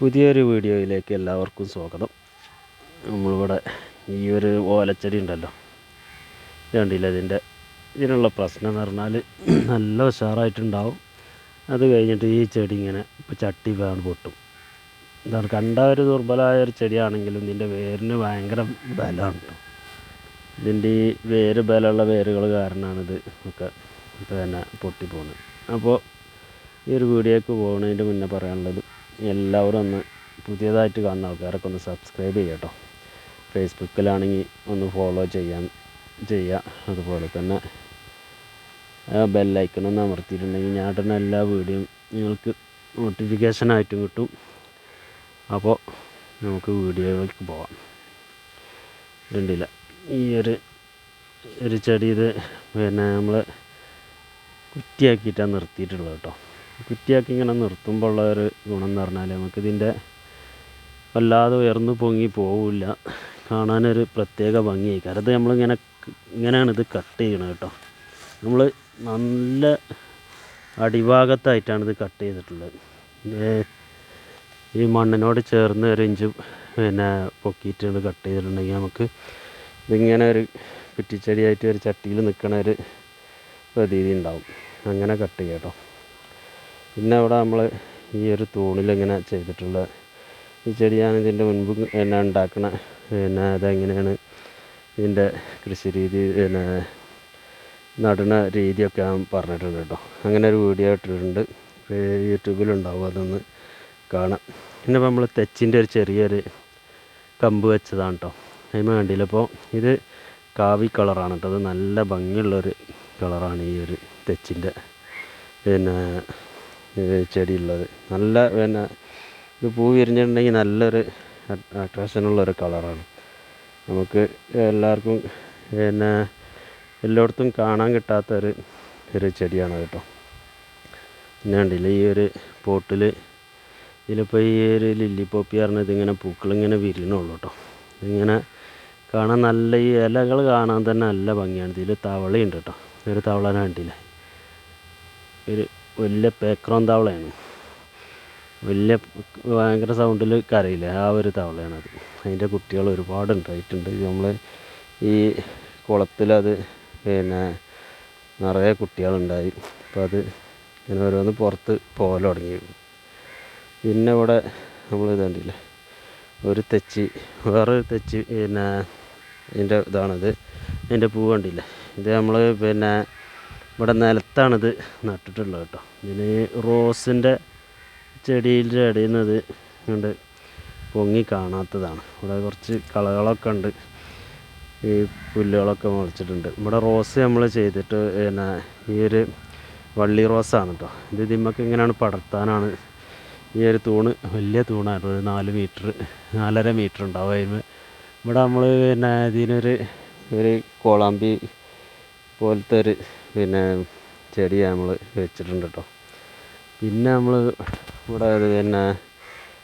പുതിയൊരു വീഡിയോയിലേക്ക് എല്ലാവർക്കും സ്വാഗതം. നമ്മളിവിടെ ഈ ഒരു ഓലച്ചെടി ഉണ്ടല്ലോ. കണ്ടില്ല? ഇതിന്റെ ഇതിനുള്ള പ്രശ്നം എന്ന് പറഞ്ഞാൽ നല്ല ഉഷാറായിട്ടുണ്ടാവും. അത് കഴിഞ്ഞിട്ട് ഈ ചെടി ഇങ്ങനെ ഇപ്പോൾ ചട്ടി വേണം പൊട്ടും. എന്താണ് കണ്ട ഒരു ദുർബലമായ ഒരു ചെടിയാണെങ്കിലും ഇതിന്റെ വേരിന് ഭയങ്കര ബലമാണ് കേട്ടോ. ഇതിന്റെ ഈ വേര് ബലമുള്ള വേരുകൾ കാരണമാണിത് ഒക്കെ പിന്നെ പൊട്ടിപ്പോകുന്നത് അപ്പോൾ ഈ ഒരു വീഡിയോക്ക് പോകുന്നതിന്റെ മുന്നേ പറയാനുള്ളത് എല്ലാവരും ഒന്ന് പുതിയതായിട്ട് കാണുന്ന ആൾക്കാരൊക്കെ ഒന്ന് സബ്സ്ക്രൈബ് ചെയ്യുക കേട്ടോ ഫേസ്ബുക്കിലാണെങ്കിൽ ഒന്ന് ഫോളോ ചെയ്യാൻ ചെയ്യുക. അതുപോലെ തന്നെ ബെല്ലൈക്കണൊന്ന് അമർത്തിയിട്ടുണ്ടെങ്കിൽ ഞാൻ ഇടുന്ന എല്ലാ വീഡിയോയും നിങ്ങൾക്ക് നോട്ടിഫിക്കേഷനായിട്ടും കിട്ടും. അപ്പോൾ നമുക്ക് വീഡിയോയിലേക്ക് പോവാം. രണ്ടില്ല ഈ ഒരു ഒരു ചെടി ഇത് പിന്നെ നമ്മൾ കുറ്റിയാക്കിയിട്ടാണ് നിർത്തിയിട്ടുള്ളത് കേട്ടോ കുറ്റിയാക്കി ഇങ്ങനെ നിർത്തുമ്പോൾ ഉള്ള ഒരു ഗുണം എന്ന് പറഞ്ഞാൽ നമുക്കിതിന്റെ വല്ലാതെ ഉയർന്നു പൊങ്ങി പോവില്ല. കാണാനൊരു പ്രത്യേക ഭംഗിയായി. കാരണം നമ്മൾ നമ്മളിങ്ങനെ ഇങ്ങനെയാണ് ഇത് കട്ട് ചെയ്യണത് കേട്ടോ. നമ്മൾ നല്ല അടിഭാഗത്തായിട്ടാണ് ഇത് കട്ട് ചെയ്തിട്ടുള്ളത്. ഈ മണ്ണിനോട് ചേർന്ന് ഒരു ഇഞ്ച് പിന്നെ പൊക്കിയിട്ട് കട്ട് ചെയ്തിട്ടുണ്ടെങ്കിൽ നമുക്ക് ഇതിങ്ങനെ ഒരു കുറ്റിച്ചെടിയായിട്ട് ഒരു ചട്ടിയിൽ നിൽക്കണ ഒരു പ്രതീതി ഉണ്ടാവും. അങ്ങനെ കട്ട് ചെയ്യാം കേട്ടോ. പിന്നെ അവിടെ നമ്മൾ ഈ ഒരു തൂണിലിങ്ങനെ ചെയ്തിട്ടുള്ള ഈ ചെടിയാണ് ഇതിന്റെ മുൻപ് പിന്നെ ഉണ്ടാക്കണ പിന്നെ അതെങ്ങനെയാണ് ഇതിന്റെ കൃഷി രീതി പിന്നെ നടുന്ന രീതിയൊക്കെ ഞാൻ പറഞ്ഞിട്ടുണ്ട് കേട്ടോ. അങ്ങനെ ഒരു വീഡിയോ ഇട്ടിട്ടുണ്ട്. യൂട്യൂബിലുണ്ടാവും അതൊന്ന് കാണാം. പിന്നെ നമ്മൾ തെച്ചിന്റെ ഒരു ചെറിയൊരു കമ്പ് വെച്ചതാണ് കേട്ടോ. അതിന് വേണ്ടിയില്ല. അപ്പോൾ ഇത് കാവി കളറാണ് കേട്ടോ. അത് നല്ല ഭംഗിയുള്ളൊരു കളറാണ് ഈ ഒരു തെച്ചിന്റെ പിന്നെ ചെടിയുള്ളത്. നല്ല പിന്നെ ഇത് പൂ വിരിഞ്ഞിട്ടുണ്ടെങ്കിൽ നല്ലൊരു അട്രാക്ഷനുള്ളൊരു കളറാണ് നമുക്ക് എല്ലാവർക്കും പിന്നെ എല്ലായിടത്തും കാണാൻ കിട്ടാത്തൊരു ഒരു ചെടിയാണ് കേട്ടോ. പിന്നെ ഉണ്ടില്ല ഈ ഒരു പോട്ടിൽ ഇതിലിപ്പോൾ ഈ ഒരു ലില്ലി പോപ്പി പറഞ്ഞത് ഇങ്ങനെ പൂക്കളിങ്ങനെ വിരിയണുള്ളൂ കേട്ടോ. ഇങ്ങനെ കാണാൻ നല്ല ഈ ഇലകൾ കാണാൻ തന്നെ നല്ല ഭംഗിയാണ്. ഇതിൽ തവളയുണ്ട് കേട്ടോ. ഒരു തവള കണ്ടില്ലേ? ഒരു വലിയ പേക്രോൻ തവളയാണ്. വലിയ ഭയങ്കര സൗണ്ടിൽ കരയില്ലേ. ആ ഒരു തവളയാണത് അതിന്റെ കുട്ടികൾ ഒരുപാട് ഉണ്ടായിട്ടുണ്ട്. നമ്മൾ ഈ കുളത്തിലത് പിന്നെ നിറയെ കുട്ടികളുണ്ടായി അപ്പോൾ അത് ഇങ്ങനെ ഓരോന്ന് പുറത്ത് പോകൽ തുടങ്ങി. പിന്നെ ഇവിടെ നമ്മൾ ഇത് കണ്ടില്ലേ? ഒരു തെച്ചി വേറൊരു തെച്ചി പിന്നെ ഇതിന്റെ ഇതാണത്. ഇതിന്റെ പൂ കണ്ടില്ലേ? ഇത് നമ്മൾ പിന്നെ ഇവിടെ നിലത്താണിത് നട്ടിട്ടുള്ളത് കേട്ടോ. ഇതിന് റോസിന്റെ ചെടിയിലെ ഇടയിൽ നിന്ന് പൊങ്ങി കാണാത്തതാണ്. ഇവിടെ കുറച്ച് കളകളൊക്കെ ഉണ്ട്. ഈ പുല്ലുകളൊക്കെ മുളച്ചിട്ടുണ്ട്. ഇവിടെ റോസ് നമ്മൾ ചെയ്തിട്ട് പിന്നെ ഈ ഒരു വള്ളി റോസാണ് കേട്ടോ. ഇത് ഇതിമ്മക്ക് ഇങ്ങനെയാണ് പടർത്താനാണ്. ഈ ഒരു തൂണ് വലിയ തൂണാണ് ഒരു നാല് മീറ്റർ നാലര മീറ്റർ ഉണ്ടാവും അതിന്. ഇവിടെ നമ്മൾ പിന്നെ ഇതിനൊരു ഒരു കോളാമ്പി പോലത്തെ ഒരു പിന്നെ ചെടി നമ്മൾ വെച്ചിട്ടുണ്ട് കേട്ടോ പിന്നെ നമ്മൾ ഇവിടെ ഒരു പിന്നെ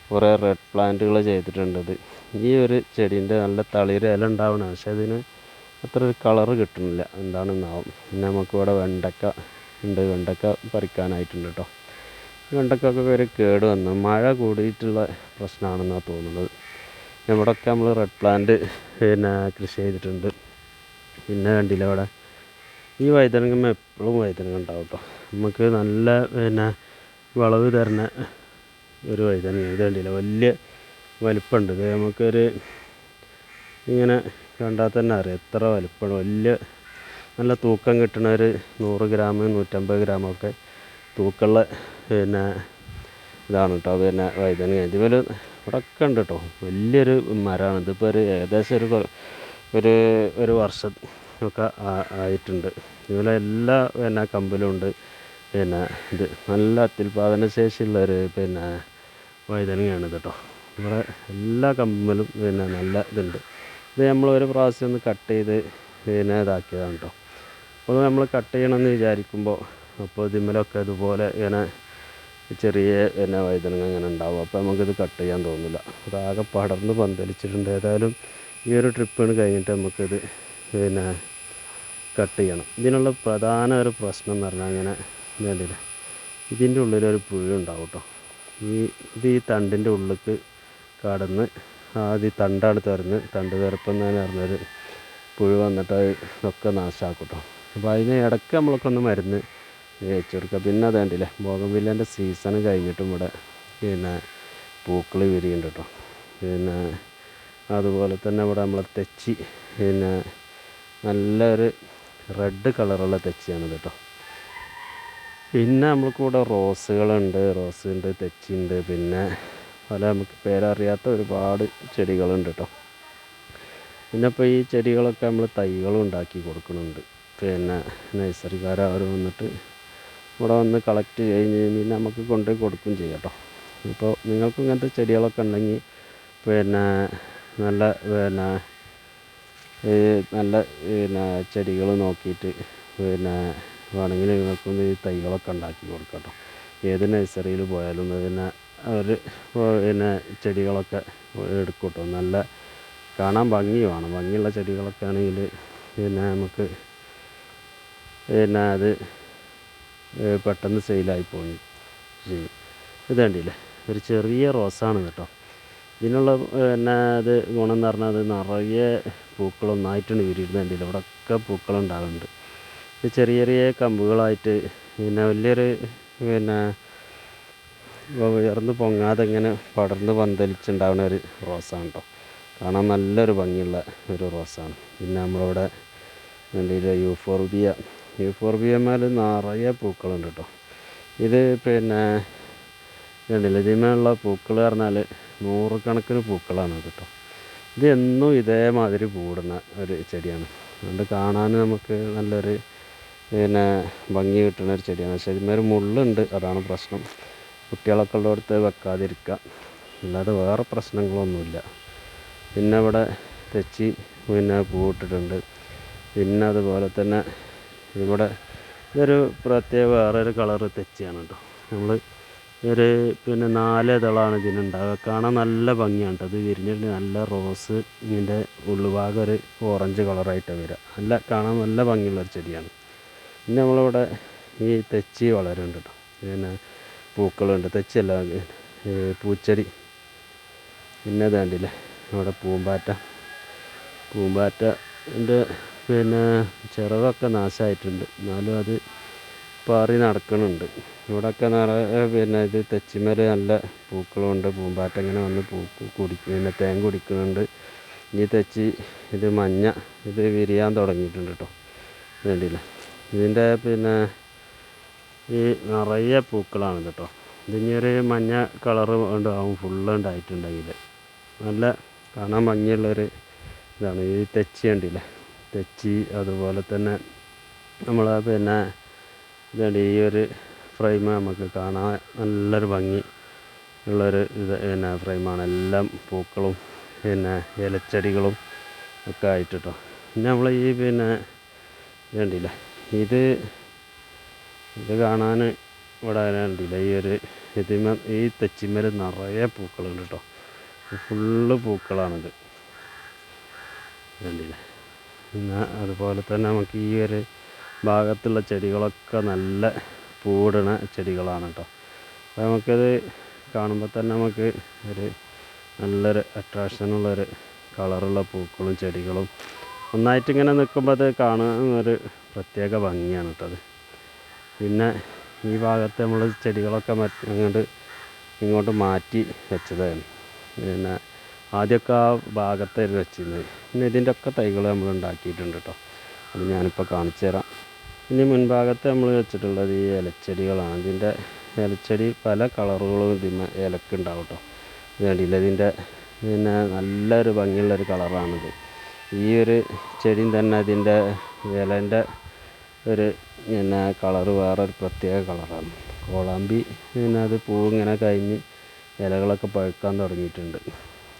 കുറേ റെഡ് പ്ലാന്റുകൾ ചെയ്തിട്ടുണ്ട് ഇത്. ഈ ഒരു ചെടീന്റെ നല്ല തളിര് ഇല ഉണ്ടാവണം. പക്ഷെ അതിന് അത്ര ഒരു കളറ് കിട്ടുന്നില്ല. എന്താണെന്നാവും പിന്നെ നമുക്കിവിടെ വെണ്ടക്ക ഉണ്ട്. വെണ്ടക്ക പറിക്കാനായിട്ടുണ്ട് കേട്ടോ വെണ്ടക്കൊക്കെ ഒരു കേട് വന്നു. മഴ കൂടിയിട്ടുള്ള പ്രശ്നമാണെന്നാണ് തോന്നുന്നത്. ഇവിടെയൊക്കെ നമ്മൾ റെഡ് പ്ലാന്റ് പിന്നെ കൃഷി ചെയ്തിട്ടുണ്ട്. പിന്നെ കണ്ടില്ല അവിടെ? ഈ വഴുതനങ്ങ എപ്പോഴും വഴുതനങ്ങ ഉണ്ടാവും കേട്ടോ നമുക്ക് നല്ല പിന്നെ വിളവ് തരുന്ന ഒരു വഴുതനങ്ങ ഇത് കണ്ടില്ല? വലിയ വലിപ്പമുണ്ട് ഇത് നമുക്കൊരു ഇങ്ങനെ കണ്ടാൽ തന്നെ അറിയാം. എത്ര വലിപ്പമാണ് വലിയ നല്ല തൂക്കം കിട്ടുന്ന ഒരു നൂറ് ഗ്രാം നൂറ്റമ്പത് ഗ്രാമൊക്കെ തൂക്കമുള്ള പിന്നെ ഇതാണ് കേട്ടോ അത് പിന്നെ വഴുതനങ്ങ ഇതുപോലെ ഇവിടെയൊക്കെ ഉണ്ട് കേട്ടോ വലിയൊരു മരമാണ് ഇതിപ്പോൾ ഒരു ഏകദേശം ഒരു ഒരു ഒരു വർഷം ഒക്കെ ആയിട്ടുണ്ട്. ഇതുപോലെ എല്ലാ പിന്നെ കമ്പിലും ഉണ്ട്. പിന്നെ ഇത് നല്ല അത്യുൽപാദന ശേഷിയുള്ള ഒരു പിന്നെ വഴുതനങ്ങയാണ് കേട്ടോ ഇവിടെ എല്ലാ കമ്പിലും പിന്നെ നല്ല ഇതുണ്ട്. ഇത് നമ്മൾ ഒരു പ്രാവശ്യം ഒന്ന് കട്ട് ചെയ്ത് പിന്നെ ഇതാക്കിയതാണ് കേട്ടോ അപ്പോൾ നമ്മൾ കട്ട് ചെയ്യണമെന്ന് വിചാരിക്കുമ്പോൾ അപ്പോൾ ഇതിമ്മലൊക്കെ ഇതുപോലെ ഇങ്ങനെ ചെറിയ പിന്നെ വഴുതനങ്ങ ഇങ്ങനെ ഉണ്ടാവും. അപ്പോൾ നമുക്കിത് കട്ട് ചെയ്യാൻ തോന്നില്ല. അതാകെ പടർന്ന് പന്തലിച്ചിട്ടുണ്ട്. ഏതായാലും ഈ ഒരു ട്രിപ്പാണ് കഴിഞ്ഞിട്ട് നമുക്കിത് പിന്നെ കട്ട് ചെയ്യണം. ഇതിനുള്ള പ്രധാന ഒരു പ്രശ്നം എന്ന് പറഞ്ഞാൽ ഇങ്ങനെ വേണ്ടിയില്ല ഇതിന്റെ ഉള്ളിലൊരു പുഴു ഉണ്ടാവും കേട്ടോ ഈ ഇത് ഈ തണ്ടിന്റെ ഉള്ളിലേക്ക് കടന്ന് ആദ്യം തണ്ടാണ് തുറന്ന് തണ്ട് തുറപ്പെന്ന് പറഞ്ഞൊരു പുഴു വന്നിട്ട് അത് ഒക്കെ നാശമാക്കും കേട്ടോ അപ്പോൾ അതിന് ഇടയ്ക്ക് നമ്മളൊക്കെ ഒന്ന് മരുന്ന് വെച്ച് കൊടുക്കുക. പിന്നെ അത് കണ്ടില്ലേ ബോഗൻവില്ലേന്റെ സീസൺ കഴിഞ്ഞിട്ടും ഇവിടെ പിന്നെ പൂക്കൾ വിരിയുണ്ട് കേട്ടോ പിന്നെ അതുപോലെ തന്നെ ഇവിടെ നമ്മളെ തെച്ചി പിന്നെ നല്ലൊരു റെഡ് കളറുള്ള തെച്ചിയാണിത് കേട്ടോ പിന്നെ നമ്മൾ കൂടെ റോസുകളുണ്ട്. റോസ് ഉണ്ട് തെച്ചിയുണ്ട് പിന്നെ പല നമുക്ക് പേരറിയാത്ത ഒരുപാട് ചെടികളുണ്ട് കേട്ടോ പിന്നെ ഇപ്പോൾ ഈ ചെടികളൊക്കെ നമ്മൾ തൈകളും ഉണ്ടാക്കി കൊടുക്കുന്നുണ്ട്. പിന്നെ നഴ്സറിക്കാരവർ വന്നിട്ട് ഇവിടെ വന്ന് കളക്ട് കഴിഞ്ഞ് പിന്നെ നമുക്ക് കൊണ്ടുപോയി കൊടുക്കും ചെയ്യാം ഇപ്പോൾ നിങ്ങൾക്കും ഇങ്ങനത്തെ ചെടികളൊക്കെ ഉണ്ടെങ്കിൽ പിന്നെ നല്ല പിന്നെ നല്ല പിന്നെ ചെടികൾ നോക്കിയിട്ട് പിന്നെ വേണമെങ്കിൽ നിങ്ങൾക്കൊന്ന് ഈ തൈകളൊക്കെ ഉണ്ടാക്കി കൊടുക്കാം കേട്ടോ ഏത് നഴ്സറിയിൽ പോയാലും പിന്നെ അവർ പിന്നെ ചെടികളൊക്കെ എടുക്കും കേട്ടോ നല്ല കാണാൻ ഭംഗി വേണം. ഭംഗിയുള്ള ചെടികളൊക്കെ ആണെങ്കിൽ പിന്നെ നമുക്ക് പിന്നെ അത് പെട്ടെന്ന് സെയിലായി പോകും ചെയ്യും. ഇത് കണ്ടില്ലേ? ഒരു ചെറിയ റോസാണ് കേട്ടോ. ഇതിനുള്ള പിന്നെ അത് ഗുണം എന്ന് പറഞ്ഞാൽ അത് നിറയെ പൂക്കളൊന്നായിട്ടാണ് എന്റെ ഇവിടെ ഒക്കെ പൂക്കളുണ്ടാകുന്നുണ്ട്. ഇത് ചെറിയ ചെറിയ കമ്പുകളായിട്ട് പിന്നെ വലിയൊരു പിന്നെ ഉയർന്ന് പൊങ്ങാതെ ഇങ്ങനെ പടർന്ന് പന്തലിച്ചുണ്ടാവുന്ന ഒരു റോസാണ് കേട്ടോ കാണാൻ നല്ലൊരു ഭംഗിയുള്ള ഒരു റോസാണ്. പിന്നെ നമ്മളിവിടെ കണ്ടില്ല യൂഫോർബിയ. യൂഫോർബിയന്മാർ നിറയെ പൂക്കളുണ്ട് കേട്ടോ ഇത് പിന്നെ കണ്ടില്ല ഇതിന്മേലുള്ള പൂക്കൾ പറഞ്ഞാൽ നൂറുകണക്കിന് പൂക്കളാണ് കേട്ടോ ഇത് എന്നും ഇതേമാതിരി കൂടുന്ന ഒരു ചെടിയാണ്. അതുകൊണ്ട് കാണാൻ നമുക്ക് നല്ലൊരു പിന്നെ ഭംഗി കിട്ടുന്ന ഒരു ചെടിയാണ്. പക്ഷേ ഇതിന്മേൽ മുള്ളുണ്ട്. അതാണ് പ്രശ്നം. കുട്ടികളൊക്കെ ഉള്ളിടത്ത് വെക്കാതിരിക്കുക അല്ലാതെ വേറെ പ്രശ്നങ്ങളൊന്നുമില്ല. പിന്നെ ഇവിടെ തെച്ചി പിന്നെ പൂവിട്ടിട്ടുണ്ട്. പിന്നെ അതുപോലെ തന്നെ ഇവിടെ ഇതൊരു പ്രത്യേക വേറൊരു കളറ് തെച്ചിയാണ് കേട്ടോ. നമ്മൾ ഒരു പിന്നെ നാല് ഇതളാണ് ഇതിനുണ്ടാവുക. കാണാൻ നല്ല ഭംഗിയാണ് കേട്ടോ ഇത് വിരിഞ്ഞിട്ട് നല്ല റോസ് ഇതിന്റെ ഉള്ളുഭാഗം ഒരു ഓറഞ്ച് കളറായിട്ട് വരിക നല്ല കാണാൻ നല്ല ഭംഗിയുള്ളൊരു ചെടിയാണ്. പിന്നെ നമ്മളിവിടെ ഈ തെച്ചി വളരുന്നുണ്ട് കേട്ടോ പിന്നെ പൂക്കളുണ്ട്. തെച്ചിയല്ല പൂച്ചെടി. പിന്നെ വേണ്ടില്ലേ നമ്മുടെ പൂമ്പാറ്റ. പൂമ്പാറ്റന്റെ പിന്നെ ചിറകൊക്കെ നാശമായിട്ടുണ്ട് എന്നാലും അത് പാറി നടക്കണുണ്ട്. ഇവിടെയൊക്കെ നിറയെ പിന്നെ ഇത് തെച്ചിമേൽ നല്ല പൂക്കളുണ്ട്. പൂമ്പാറ്റ ഇങ്ങനെ വന്ന് പൂക്ക് കുടി പിന്നെ തേൻ കുടിക്കുന്നുണ്ട്. ഈ തെച്ചി ഇത് മഞ്ഞ ഇത് വിരിയാൻ തുടങ്ങിയിട്ടുണ്ട് കേട്ടോ വേണ്ടിയില്ല ഇതിന്റെ പിന്നെ ഈ നിറയെ പൂക്കളാണ് കേട്ടോ ഇതിനൊരു മഞ്ഞ കളറ് ഉണ്ടാവും ഫുള്ള് ഉണ്ടായിട്ടുണ്ടെങ്കിൽ നല്ല കാണാൻ ഭംഗിയുള്ളൊരു ഇതാണ്. ഈ തെച്ചി ഉണ്ടല്ലേ തെച്ചി അതുപോലെ തന്നെ നമ്മൾ പിന്നെ ഇതാണ് ഈ ഒരു ഫ്രെയിം നമുക്ക് കാണാൻ നല്ലൊരു ഭംഗി ഉള്ളൊരു ഇത് പിന്നെ ഫ്രെയിമാണ്. എല്ലാം പൂക്കളും പിന്നെ ഇലച്ചെടികളും ഒക്കെ ആയിട്ട് കേട്ടോ പിന്നെ നമ്മൾ ഈ പിന്നെ വേണ്ടിയില്ല ഇത് ഇത് കാണാൻ ഇവിടെ കണ്ടില്ല ഈ ഒരു ഇതിമ ഈ തെച്ചിമേൽ നിറയെ പൂക്കളുണ്ട് കേട്ടോ. ഫുള്ള് പൂക്കളാണിത്. വേണ്ടിയില്ല പിന്നെ അതുപോലെ തന്നെ നമുക്ക് ഈ ഒരു ഭാഗത്തുള്ള ചെടികളൊക്കെ നല്ല പൂവിടണ ചെടികളാണ് കേട്ടോ അപ്പോൾ നമുക്കത് കാണുമ്പോൾ തന്നെ നമുക്ക് ഒരു നല്ലൊരു അട്രാക്ഷനുള്ളൊരു കളറുള്ള പൂക്കളും ചെടികളും ഒന്നായിട്ട് ഇങ്ങനെ നിൽക്കുമ്പോൾ അത് കാണാൻ ഒരു പ്രത്യേക ഭംഗിയാണ് കേട്ടോ അത്. പിന്നെ ഈ ഭാഗത്ത് നമ്മൾ ചെടികളൊക്കെ മറ്റ് അങ്ങോട്ട് ഇങ്ങോട്ട് മാറ്റി വെച്ചതാണ്. പിന്നെ ആദ്യമൊക്കെ ആ ഭാഗത്തായിരുന്നു വെച്ചിരുന്നത്. പിന്നെ ഇതിന്റെ ഒക്കെ തൈകൾ നമ്മൾ ഉണ്ടാക്കിയിട്ടുണ്ട് കേട്ടോ അത് ഞാനിപ്പോൾ കാണിച്ചു തരാം ഇനി മുൻഭാഗത്ത് നമ്മൾ വെച്ചിട്ടുള്ളത് ഈ ഇലച്ചെടികളാണ് ഇതിന്റെ ഇലച്ചെടി പല കളറുകളും ഇതിന് ഇലക്കുണ്ടാവും കേട്ടോ ഇത് കണ്ടില്ല? ഇതിന്റെ പിന്നെ നല്ലൊരു ഭംഗിയുള്ളൊരു കളറാണിത്. ഈ ഒരു ചെടിയും തന്നെ അതിന്റെ ഇലേന്റെ ഒരു പിന്നെ കളറ് വേറൊരു പ്രത്യേക കളറാണ്. കോളാമ്പി പിന്നെ അത് പൂ ഇങ്ങനെ കഴിഞ്ഞ് ഇലകളൊക്കെ പഴുക്കാൻ തുടങ്ങിയിട്ടുണ്ട്.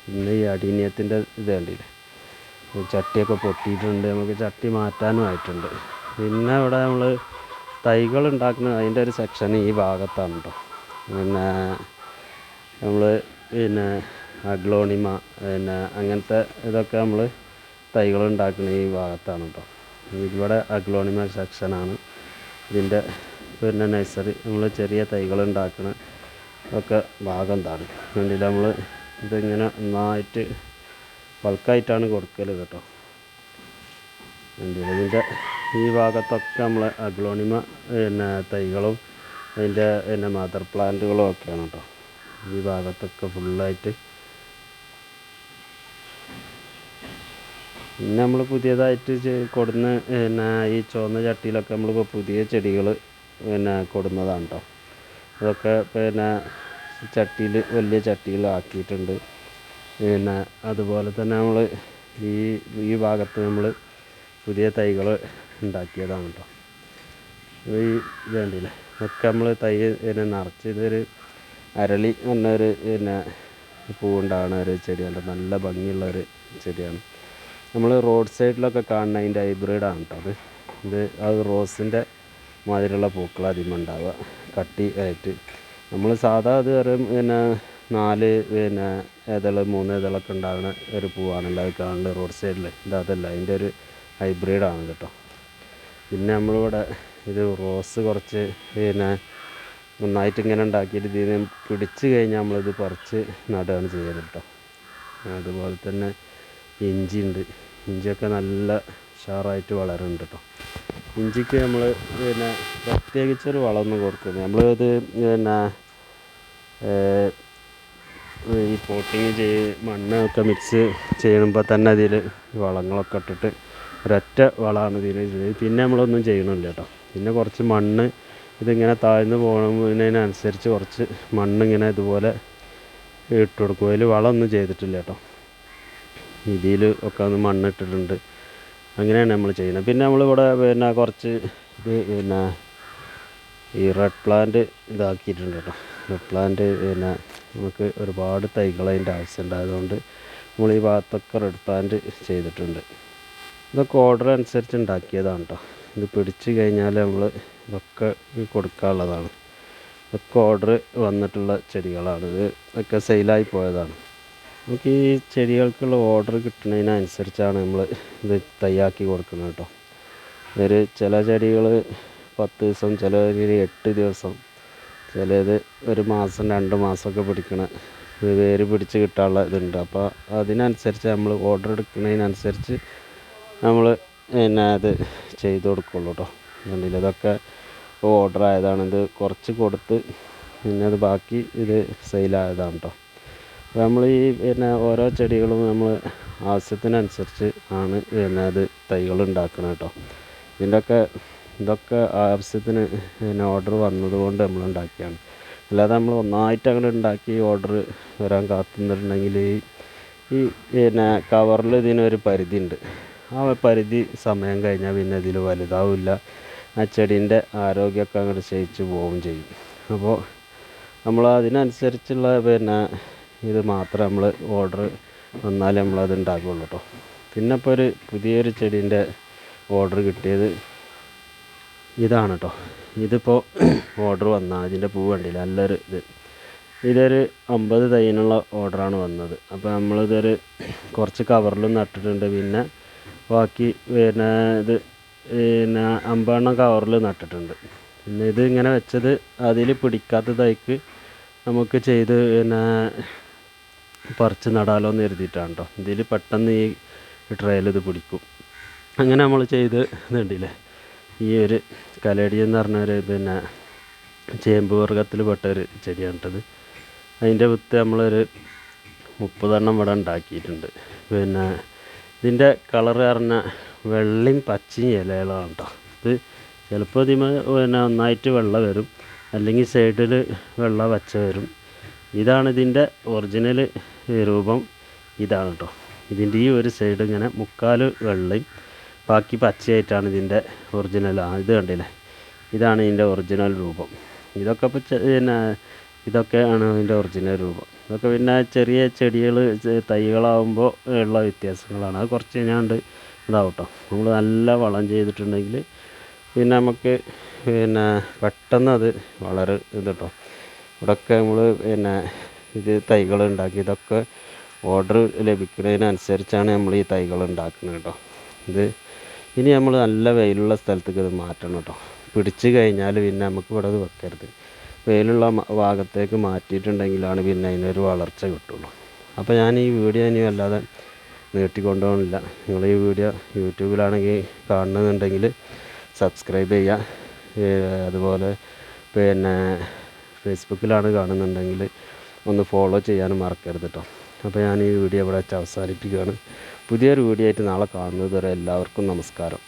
പിന്നെ ഈ അടീനിയത്തിന്റെ ഇത് കണ്ടില്ലേ? ചട്ടിയൊക്കെ പൊട്ടിയിട്ടുണ്ട്. നമുക്ക് ചട്ടി മാറ്റാനും ആയിട്ടുണ്ട്. പിന്നെ ഇവിടെ നമ്മൾ തൈകൾ ഉണ്ടാക്കുന്ന അതിന്റെ ഒരു സെക്ഷൻ ഈ ഭാഗത്താണ് കേട്ടോ പിന്നെ നമ്മൾ പിന്നെ അഗ്ലോണിമ പിന്നെ അങ്ങനത്തെ ഇതൊക്കെ നമ്മൾ തൈകൾ ഉണ്ടാക്കുന്ന ഈ ഭാഗത്താണ് കേട്ടോ ഇവിടെ അഗ്ലോണിമ സെക്ഷനാണ് ഇതിന്റെ പിന്നെ നഴ്സറി നമ്മൾ ചെറിയ തൈകൾ ഉണ്ടാക്കുന്ന ഒക്കെ ഭാഗം എന്താണ് വേണ്ടിയിട്ട് നമ്മൾ ഇതിങ്ങനെ നന്നായിട്ട് ബൾക്കായിട്ടാണ് കൊടുക്കൽ കേട്ടോ കണ്ടില്ല ഇതിന്റെ ഈ ഭാഗത്തൊക്കെ നമ്മൾ അഗ്ലോണിമ പിന്നെ തൈകളും അതിന്റെ പിന്നെ മദർ പ്ലാന്റുകളും ഒക്കെയാണ് കേട്ടോ. ഈ ഭാഗത്തൊക്കെ ഫുള്ളായിട്ട് പിന്നെ നമ്മൾ പുതിയതായിട്ട് കൊടുന്ന പിന്നെ ഈ ചുവന്ന ചട്ടിയിലൊക്കെ നമ്മളിപ്പോൾ പുതിയ ചെടികൾ പിന്നെ കൊടുന്നതാണ് കേട്ടോ. അതൊക്കെ പിന്നെ ചട്ടിയിൽ വലിയ ചട്ടിയിലാക്കിയിട്ടുണ്ട് പിന്നെ അതുപോലെ തന്നെ നമ്മൾ ഈ ഈ ഭാഗത്ത് നമ്മൾ പുതിയ തൈകൾ ഉണ്ടാക്കിയതാണ് കേട്ടോ ഈ ഇത് ഒക്കെ നമ്മൾ തൈ പിന്നെ നിറച്ച് ഇതൊരു അരളി എന്നൊരു പിന്നെ പൂവുണ്ടാകുന്ന ഒരു ചെടിയാണ് നല്ല ഭംഗിയുള്ള ഒരു ചെടിയാണ്. നമ്മൾ റോഡ് സൈഡിലൊക്കെ കാണുന്ന അതിന്റെ ഹൈബ്രിഡാണ് കേട്ടോ അത്. ഇത് അത് റോസിന്റെ മാതിരിയുള്ള പൂക്കൾ അധികം ഉണ്ടാവുക. കട്ടി ആയിട്ട്. നമ്മൾ സാധാ അത് വെറും പിന്നെ നാല് പിന്നെ ഏതൾ മൂന്ന് ഇതളൊക്കെ ഉണ്ടാകുന്ന ഒരു പൂവാണല്ലോ അത് കാണുന്നത് റോഡ് സൈഡിൽ ഇത് അതല്ല അതിന്റെ ഒരു ഹൈബ്രിഡാണ് കേട്ടോ. പിന്നെ നമ്മളിവിടെ ഇത് റോസ് കുറച്ച് പിന്നെ നന്നായിട്ട് ഇങ്ങനെ ഉണ്ടാക്കിയിട്ട് ഇതിനെ പിടിച്ച് കഴിഞ്ഞാൽ നമ്മളിത് പറിച്ച് നടുകയാണ് ചെയ്യുന്നത് കേട്ടോ. അതുപോലെ തന്നെ ഇഞ്ചി ഉണ്ട്. ഇഞ്ചിയൊക്കെ നല്ല ഉഷാറായിട്ട് വളരുന്നുണ്ട് കേട്ടോ. ഇഞ്ചിക്ക് നമ്മൾ പിന്നെ പ്രത്യേകിച്ചൊരു വളമൊന്നും കൊടുക്കുന്നത് നമ്മളിത് പിന്നെ ഈ പോട്ടിങ് ചെയ്ത് മണ്ണൊക്കെ മിക്സ് ചെയ്യുമ്പോൾ തന്നെ അതിൽ വളങ്ങളൊക്കെ ഇട്ടിട്ട് ഒരൊറ്റ വളമാണ് ഇതിൽ പിന്നെ നമ്മളൊന്നും ചെയ്യണില്ല കേട്ടോ പിന്നെ കുറച്ച് മണ്ണ് ഇതിങ്ങനെ താഴ്ന്നു പോകുന്നതിനനുസരിച്ച് കുറച്ച് മണ്ണിങ്ങനെ ഇതുപോലെ ഇട്ട് കൊടുക്കും. അതിൽ വളമൊന്നും ചെയ്തിട്ടില്ല കേട്ടോ ഇതിൽ ഒക്കെ ഒന്ന് മണ്ണിട്ടിട്ടുണ്ട്. അങ്ങനെയാണ് നമ്മൾ ചെയ്യുന്നത്. പിന്നെ നമ്മളിവിടെ പിന്നെ കുറച്ച് ഇത് പിന്നെ ഈ റെഡ് പ്ലാന്റ് ഇതാക്കിയിട്ടുണ്ട് കേട്ടോ റെഡ് പ്ലാന്റ് പിന്നെ നമുക്ക് ഒരുപാട് തൈകൾ അതിന്റെ ആവശ്യമുണ്ടായതുകൊണ്ട് നമ്മൾ ഈ ഭാഗത്തൊക്കെ റെഡ് ചെയ്തിട്ടുണ്ട്. ഇതൊക്കെ ഓർഡർ അനുസരിച്ച് ഉണ്ടാക്കിയതാണ് കേട്ടോ ഇത് പിടിച്ച് കഴിഞ്ഞാൽ നമ്മൾ ഇതൊക്കെ കൊടുക്കാനുള്ളതാണ്. ഇതൊക്കെ ഓർഡർ വന്നിട്ടുള്ള ചെടികളാണ്. ഇത് ഒക്കെ സെയിലായി പോയതാണ്. നമുക്ക് ഈ ചെടികൾക്കുള്ള ഓർഡർ കിട്ടുന്നതിനനുസരിച്ചാണ് നമ്മൾ ഇത് തയ്യാക്കി കൊടുക്കുന്നത് കേട്ടോ ഇതൊരു ചില ചെടികൾ പത്ത് ദിവസം ചിലതിൽ എട്ട് ദിവസം ചിലത് ഒരു മാസം രണ്ട് മാസമൊക്കെ പിടിക്കണ വേര് പിടിച്ച് കിട്ടാനുള്ള ഇതുണ്ട്. അപ്പോൾ അതിനനുസരിച്ച് നമ്മൾ ഓർഡർ എടുക്കുന്നതിനനുസരിച്ച് നമ്മൾ പിന്നെ അത് ചെയ്ത് കൊടുക്കുള്ളൂ കേട്ടോ കണ്ടില്ല? ഇതൊക്കെ ഓർഡർ ആയതാണ്. ഇത് കുറച്ച് കൊടുത്ത് പിന്നെ അത് ബാക്കി ഇത് സെയിലായതാണ് കേട്ടോ അപ്പോൾ നമ്മൾ ഈ പിന്നെ ഓരോ ചെടികളും നമ്മൾ ആവശ്യത്തിനനുസരിച്ച് ആണ് പിന്നെ അത് തൈകൾ ഉണ്ടാക്കുന്നത് കേട്ടോ ഇതിന്റെയൊക്കെ ഇതൊക്കെ ആവശ്യത്തിന് പിന്നെ ഓർഡർ വന്നതുകൊണ്ട് നമ്മൾ ഉണ്ടാക്കിയാണ് അല്ലാതെ നമ്മൾ ഒന്നായിട്ട് അങ്ങനെ ഉണ്ടാക്കി ഓർഡർ വരാൻ കാത്തുനിന്നിട്ടുണ്ടെങ്കിൽ ഈ പിന്നെ കവറിൽ ഇതിനൊരു പരിധി ഉണ്ട് ആ പരിധി സമയം കഴിഞ്ഞാൽ പിന്നെ ഇതിൽ വലുതാവില്ല. ആ ചെടീന്റെ ആരോഗ്യമൊക്കെ അങ്ങോട്ട് ക്ഷയിച്ച് പോവുകയും ചെയ്യും. അപ്പോൾ നമ്മൾ അതിനനുസരിച്ചുള്ള പിന്നെ ഇത് മാത്രം നമ്മൾ ഓർഡർ വന്നാലേ നമ്മളത് ഉണ്ടാക്കുകയുള്ളൂ കേട്ടോ. പിന്നെ ഇപ്പോൾ ഒരു പുതിയൊരു ചെടീന്റെ ഓർഡർ കിട്ടിയത് ഇതാണ് കേട്ടോ ഇതിപ്പോൾ ഓർഡർ വന്ന ഇതിന്റെ പൂ കണ്ടില്ല? നല്ലൊരു ഇത്. ഇതൊരു അമ്പത് തൈനുള്ള ഓർഡറാണ് വന്നത്. അപ്പോൾ നമ്മളിതൊരു കുറച്ച് കവറിലും നട്ടിട്ടുണ്ട്. പിന്നെ ബാക്കി പിന്നെ ഇത് പിന്നെ അമ്പതെണ്ണം കവറിൽ നട്ടിട്ടുണ്ട്. പിന്നെ ഇത് ഇങ്ങനെ വെച്ചത് അതിൽ പിടിക്കാത്ത തൈക്ക് നമുക്ക് ചെയ്ത് പിന്നെ പറിച്ച് നടാലോ എന്ന് കരുതിയിട്ടാണ് കേട്ടോ ഇതിൽ പെട്ടെന്ന് ഈ ട്രയൽ ഇത് പിടിക്കും. അങ്ങനെ നമ്മൾ ചെയ്ത് ഇതുണ്ടല്ലേ? ഈ ഒരു കലേടി എന്ന് പറഞ്ഞ ഒരു പിന്നെ ചേമ്പ് വർഗത്തിൽ പെട്ട ഒരു ചെടിയാണ് കേട്ടത് അതിന്റെ വിത്ത് നമ്മളൊരു മുപ്പതെണ്ണം ഇവിടെ ഉണ്ടാക്കിയിട്ടുണ്ട്. പിന്നെ ഇതിന്റെ കളർ പറഞ്ഞാൽ വെള്ളയും പച്ചയും ഇലകളാണ് കേട്ടോ ഇത് ചിലപ്പോൾ ഇതിമ പിന്നെ ഒന്നായിട്ട് വെള്ള വരും. അല്ലെങ്കിൽ സൈഡിൽ വെള്ള പച്ച വരും. ഇതാണ് ഇതിന്റെ ഒറിജിനൽ രൂപം. ഇതാണ് കേട്ടോ ഇതിന്റെ ഈ ഒരു സൈഡ് ഇങ്ങനെ മുക്കാൽ വെള്ളയും ബാക്കി പച്ചയായിട്ടാണ് ഇതിന്റെ ഒറിജിനൽ ആ ഇത് കണ്ടില്ലേ? ഇതാണ് ഇതിന്റെ ഒറിജിനൽ രൂപം. ഇതൊക്കെ ഇപ്പോൾ പിന്നെ ഇതൊക്കെയാണ് ഇതിന്റെ ഒറിജിനൽ രൂപം. ഇതൊക്കെ പിന്നെ ചെറിയ ചെടികൾ തൈകളാവുമ്പോൾ ഉള്ള വ്യത്യാസങ്ങളാണ്. അത് കുറച്ച് കഴിഞ്ഞാണ്ട് ഇതാവും കേട്ടോ നമ്മൾ നല്ല വളം ചെയ്തിട്ടുണ്ടെങ്കിൽ പിന്നെ നമുക്ക് പിന്നെ പെട്ടെന്ന് അത് വളരെ ഇത് കേട്ടോ ഇവിടെയൊക്കെ നമ്മൾ പിന്നെ ഇത് തൈകൾ ഉണ്ടാക്കി ഇതൊക്കെ ഓർഡർ ലഭിക്കുന്നതിനനുസരിച്ചാണ് നമ്മൾ ഈ തൈകൾ ഉണ്ടാക്കുന്നത് കേട്ടോ. ഇത് ഇനി നമ്മൾ നല്ല വെയിലുള്ള സ്ഥലത്തേക്ക് ഇത് മാറ്റണം കേട്ടോ. പിടിച്ച് കഴിഞ്ഞാൽ പിന്നെ നമുക്ക് ഇവിടെ ഇത് വെക്കരുത്. വെയിലുള്ള ഭാഗത്തേക്ക് മാറ്റിയിട്ടുണ്ടെങ്കിലാണ് പിന്നെ അതിനൊരു വളർച്ച കിട്ടുള്ളൂ. അപ്പോൾ ഞാൻ ഈ വീഡിയോ ഇനി അല്ലാതെ നീട്ടിക്കൊണ്ടുപോകണില്ല നിങ്ങൾ ഈ വീഡിയോ യൂട്യൂബിലാണെങ്കിൽ കാണുന്നുണ്ടെങ്കിൽ സബ്സ്ക്രൈബ് ചെയ്യുക. അതുപോലെ പിന്നെ ഫേസ്ബുക്കിലാണ് കാണുന്നുണ്ടെങ്കിൽ ഒന്ന് ഫോളോ ചെയ്യാനും മറക്കരുത് കേട്ടോ. അപ്പോൾ ഞാൻ ഈ വീഡിയോ ഇവിടെ വെച്ച് അവസാനിപ്പിക്കുകയാണ്. പുതിയൊരു വീഡിയോ ആയിട്ട് നാളെ കാണുന്നത് വരെ എല്ലാവർക്കും നമസ്കാരം.